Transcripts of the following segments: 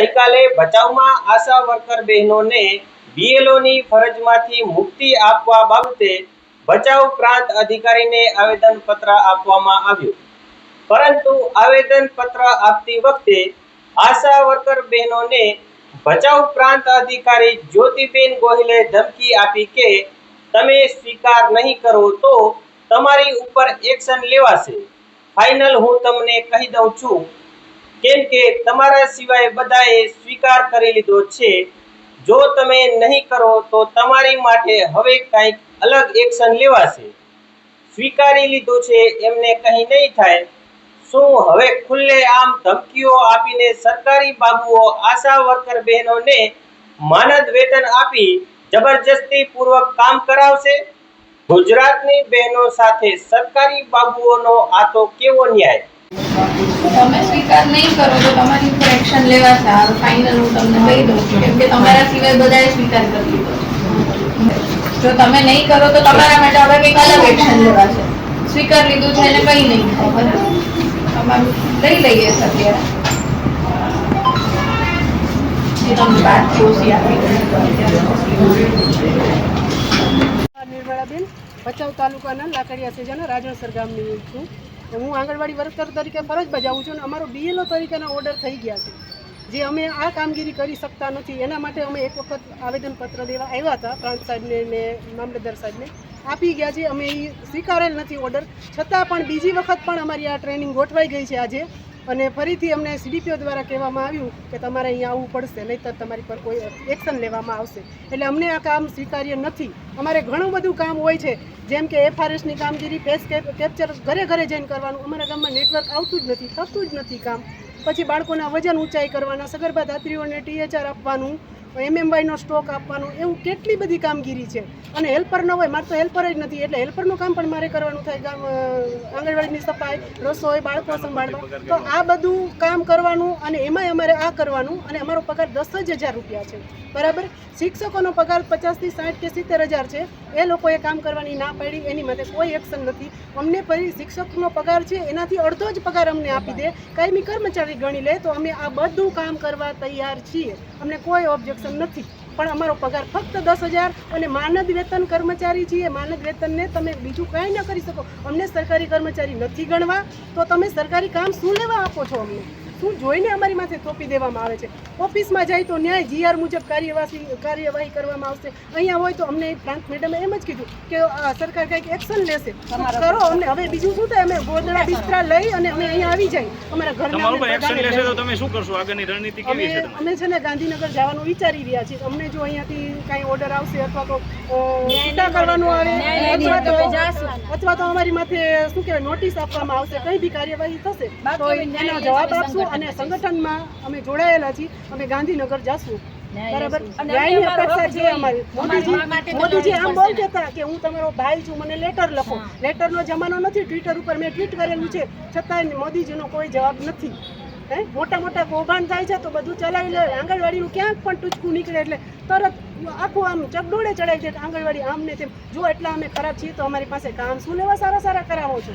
ગઈકાલે ભચાઉમાં આશા વર્કર બહેનોને બીએલઓની ફરજમાંથી મુક્તિ આપવા બાબતે ભચાઉ પ્રાંત અધિકારીને આવેદનપત્ર આપવામાં આવ્યું. પરંતુ આવેદનપત્ર આપતી વખતે આશા વર્કર બહેનોને ભચાઉ પ્રાંત અધિકારી જ્યોતિબેન ગોહિલે ધમકી આપી કે, તમે સ્વીકાર નહીં કરો તો તમારી ઉપર એક્શન લેવાશે. ફાઇનલ હું તમને કહી દઉં છું. કેમ કે તમારા સિવાય બધાએ સ્વીકાર કરી લીધો છે. જો તમે નહીં કરો તો તમારી માટે હવે કંઈક અલગ એક્શન લેવાશે. સ્વીકારી લીધું છે એમને કંઈ નહીં થાય. શું હવે ખુલ્લે આમ ધમકીઓ આપીને સરકારી બાબુઓ આશા વર્કર બહેનોને માનદ વેતન આપી જબરજસ્તી પૂર્વક કામ કરાવશે? ગુજરાતની બહેનો સાથે સરકારી બાબુઓનો આ તો કેવો ન્યાય? તમે સ્વીકાર નહીં કરો તો તમારી ઉપર એક્શન લેવાશે. આ ફાઇનલ હું તમને કહી દઉં છું. કેમ કે તમારા સિવાય બધાએ સ્વીકાર કરી લીધો જો તમે નહીં કરો તો તમારા માટે હવે કંઈક અલગ એક્શન લેવાશે. સ્વીકાર લીધું છે એને કંઈ નહીં બરાબર? તમારું લઈ લઈએ છે અત્યારે. તમને વાત ઓછી આપી. નિર્મળાબેન, ભચાઉ તાલુકાના લાકડિયા સેજાના રાજણસર ગામની છું. હું આંગણવાડી વર્કર તરીકે ફરજ બજાવું છું અને અમારો બીએલઓ તરીકેના ઓર્ડર થઈ ગયા છે. જે અમે આ કામગીરી કરી શકતા નથી, એના માટે અમે એક વખત આવેદનપત્ર દેવા આવ્યા હતા, પ્રાંત સાહેબને ને મામલતદાર સાહેબને. આપી ગયા છે, અમે એ સ્વીકારેલ નથી ઓર્ડર છતાં પણ બીજી વખત પણ અમારી આ ટ્રેનિંગ ગોઠવાઈ ગઈ છે આજે. અને ફરીથી અમને સીડીપીઓ દ્વારા કહેવામાં આવ્યું કે તમારે અહીંયા આવવું પડશે, નહીંતર તમારી પર કોઈ એક્શન લેવામાં આવશે. એટલે અમને આ કામ સ્વીકાર્ય નથી. અમારે ઘણું બધું કામ હોય છે, જેમ કે એફઆરએસની કામગીરી ફેસ કેપ્ચર ઘરે ઘરે જઈને કરવાનું. અમારા ગામમાં નેટવર્ક આવતું જ નથી, થતું જ નથી કામ. પછી બાળકોના વજન ઊંચાઈ કરવાના, સગર્ભા ધાત્રીઓને ટીએચઆર આપવાનું એમએમવાયનો સ્ટોક આપવાનો, એવું કેટલી બધી કામગીરી છે? અને હેલ્પર ન હોય, મારે તો હેલ્પર જ નથી, એટલે હેલ્પરનું કામ પણ મારે કરવાનું થાય. ગામ આંગણવાડીની સફાઈ, રસોઈ, બાળકો સંભાળવા. તો આ બધું કામ કરવાનું અને એમાંય અમારે આ કરવાનું અને અમારો પગાર દસ જ હજાર રૂપિયા છે. બરાબર? શિક્ષકોનો પગાર પચાસથી સાઠ કે સિત્તેર હજાર છે. એ લોકોએ કામ કરવાની ના પાડી, એની માટે કોઈ એક્શન નથી. અમને ફરી શિક્ષકનો પગાર છે, એનાથી અડધો જ પગાર અમને આપી દે. કાયમી કર્મચારી ગણી લે તો અમે આ બધું કામ કરવા તૈયાર છીએ. અમને કોઈ ઓબ્જેક્શન નથી. પણ અમારો પગાર ફક્ત દસ હજાર અને માનદ વેતન કર્મચારી છીએ. માનદ વેતનને તમે બીજું કાંઈ ન કરી શકો. અમને સરકારી કર્મચારી નથી ગણવા, તો તમે સરકારી કામ શું લેવા આપો છો અમને? શું જોઈને અમારી માથે થોપી દેવામાં આવે છે? ઓફિસમાં જાય તો ન્યાય જીઆર મુજબ કાર્યવાહી કાર્યવાહી કરવામાં આવશે. અહીંયા હોય તો અમને પ્રાંત મેડમે એમ જ કીધું કે સરકાર કંઈક એક્શન લેશે. કરો અમને હવે બીજું શું થાય? અમે ગોદડા બિસ્તરા લઈ અને અમે અહીંયા આવી જાય. અમારા ઘરના તમારું અમને પર એક્શન બધાને લેશે તો લઈ. તમે શું કરશો? આગળની રણનીતિ અમે છે અમે છે ને ગાંધીનગર જવાનું વિચારી રહ્યા છીએ. અમને જો અહીંયાથી કાંઈ ઓર્ડર આવશે અથવા તો કરવાનું આવે અથવા તો અથવા તો અમારી માથે શું કહેવાય નોટિસ આપવામાં આવશે. કઈ બી કાર્યવાહી થશે તો એનો જવાબ આપશું. અને સંગઠનમાં અમે જોડાયેલા છીએ. અમે ગાંધીનગર જાશું. બરાબર? ન્યાયની અપેક્ષા છે અમારી. મોદીજી મોદીજી આમ બોલતા હતા કે હું તમારો ભાઈ છું મને લેટર લખો. લેટરનો જમાનો નથી. ટ્વિટર ઉપર મેં ટ્વીટ કરેલું છે. છતાંય મોદીજીનો કોઈ જવાબ નથી. હે? મોટા મોટા કૌભાંડ થાય છે તો બધું ચલાવી લે. આંગણવાડીનું ક્યાંક પણ ટૂચકું નીકળે એટલે તરત આખું આમ ચકડોળે ચડાવી દે આંગણવાડી આમ ને તેમ. જો એટલા અમે ખરાબ છીએ તો અમારી પાસે કામ શું લેવા સારા સારા કરાવો છો?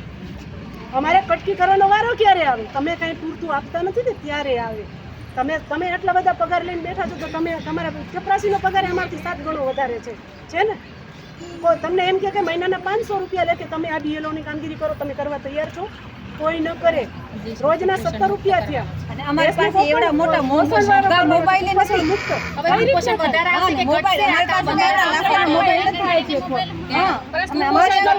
અમારે કટકી કરવાનો વારો ક્યારે આવે? તમે કાંઈ પૂરતું આપતા નથી ને ત્યારે આવે. તમે તમે એટલા બધા પગાર લઈને બેઠા છો તો તમે, તમારા ચપરાસીનો પગાર અમારથી સાત ગણો વધારે છે. છે ને? તમને એમ કે મહિનાના પાંચસો રૂપિયા લે કે તમે આ બીએલઓની કામગીરી કરો, તમે કરવા તૈયાર છો? કોઈ ન કરે. રોજના સત્તર રૂપિયા થયા. અને અમારી પાસે એવડા મોટા મોબાઈલ મોબાઈલ મોબાઈલ નથી. મુક્ત પોષણ વધારે આવશે કે મોબાઈલ મોબાઈલ હા. અમારા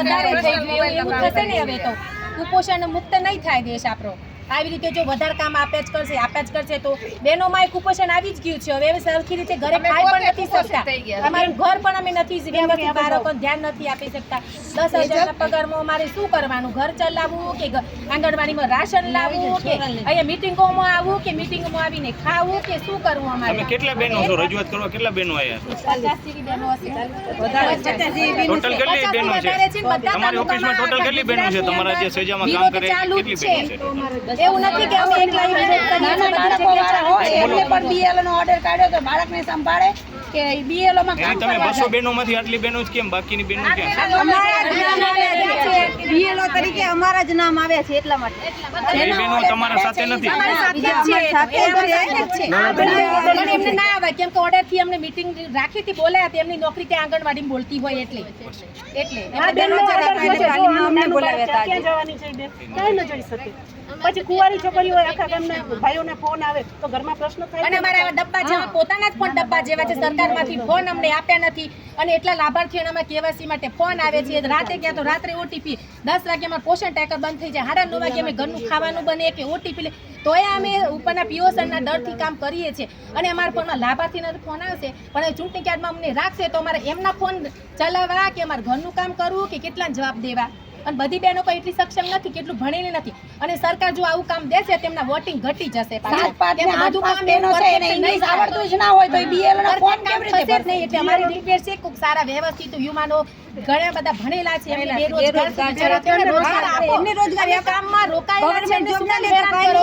વધારે થઈ ગયું. થશે ને હવે તો. કુપોષણ મુક્ત નહીં થાય દેશ આપણો. આવી રીતે જો વધારે કામ આપ્યા જ કરશે આપ્યા જ કરશે તો બહેનોમાં કુપોષણ આવી જ ગયું છે. હવે હવે સરખી રીતે ઘરે ખાઈ પણ નથી શકતા. અમારું ઘર પણ અમે નથી વ્યવસ્થિત બાળકો ધ્યાન નથી આપી શકતા. દસ હજારના પગારમાં અમારે શું કરવાનું? ઘર ચલાવવું કે આંગણવાડીમાં રાશન લાવવું કે અહીંયા મિટિંગોમાં આવવું કે મિટિંગમાં આવીને ખાવું કે શું કરવું અમારે? કેટલા બહેનો છો? રજૂઆત કરવા કેટલા બહેનો આવ્યા પચાસ જેવી બહેનો હશે ટોટલ કેટલી બહેનો છે? તમારી ઓફિસમાં ટોટલ કેટલી બહેનો છે? તમારા જે સેજામાં કામ કરે કેટલી બહેનો છે. એવું નથી કે અમે એકલા વિરોધ કરીએ છીએ, બધી જગ્યાએ ચાલુ છે. એમને પણ બીએલ નો ઓર્ડર કાઢ્યો તો બાળકને સંભાળે કે બીએલઓ માં કામ તમે કરવા બસો જાય. બહેનો માંથી આટલી બહેનો જ કેમ બાકીની બહેનો કેમ? અમારા. બીએલઓ તરીકે અમારા જ નામ આવે છે એટલા માટે. એ બહેનો તમારા સાથે નથી. સાથે એમને ના આવે. કેમ કે ઓર્ડરથી અમને મીટિંગ રાખી હતી બોલાયા હતી એમની નોકરી ત્યાં આંગણવાડી બોલતી હોય એટલે. એટલે. બેનો અમને બોલાવ્યા હતા ક્યાં જવાની છે બેન? ક્યાંય ન જઈ શકે? પછી કુંવારી છોકરીઓ આખા ગામના ભાઈઓને ફોન આવે તો ઘરમાં પ્રશ્ન થાય અને અમારા આવા ડબ્બા જેવા પોતાના જ પણ ડબ્બા જેવા છે સરકારમાંથી ફોન અમને આપ્યા નથી. અને એટલા લાભાર્થીઓને અમે કેવાયસી માટે ફોન આવે છે. રાતે ગયા તો રાત્રે ઓટીપી દસ વાગે અમારે પોષણ ટેકર બંધ થઈ જાય. સાડા નવ વાગે અમે ઘરનું ખાવાનું બને કે ઓટીપી લે. તોય અમે ઉપરના પીઓસનના ડરથી કામ કરીએ છીએ. અને અમારા ફોનમાં લાભાર્થીના ફોન આવશે પણ એ ચૂંટણી કાર્ડમાં અમને રાખશે તો અમારે એમના ફોન ચલાવવા કે અમારે ઘરનું કામ કરવું કે કેટલા જવાબ દેવા? અને બધી બહેનો કોઈ એટલી સક્ષમ નથી કેટલું ભણેલી નથી. અને સરકાર જો આવું કામ દેશે તેમના વોટિંગ ઘટી જશે એટલે અમારી રિક્વેસ્ટ છે સારા વ્યવસ્થિત યુવાનો ઘણા બધા ભણેલા છે એમને રોજગાર કામમાં રોકાયેલા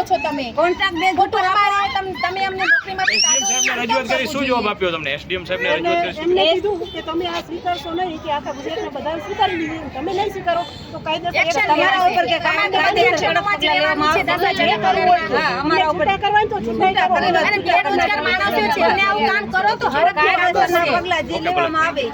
છે તમે. કોન્ટ્રાક્ટ બે ખોટું તમ- તમે અમને નોકરીમાંથી એસડીએમ કાઢો. સાહેબને રજૂઆત કરી શું જવાબ આપ્યો તમને? એસડીએમ સાહેબને રજૂઆત કરી એમને કીધું કે તમે આ સ્વીકારશો નહીં કે આખા ગુજરાતના બધા સ્વીકારી લીધું તમે નહીં સ્વીકારો તો કાયદેસર તમારા ઉપર કે તમારા કાયદે ઉપર action action લેવામાં આવશે. દસ હજાર જે કરવું હોય. હા અમારા ઉપર છૂટા તો છૂટા કરો અને બેરોજગાર માણસો છે એમને આવું કામ કરો તો હરખ કાયદેસરના પગલા જે લેવામાં આવે.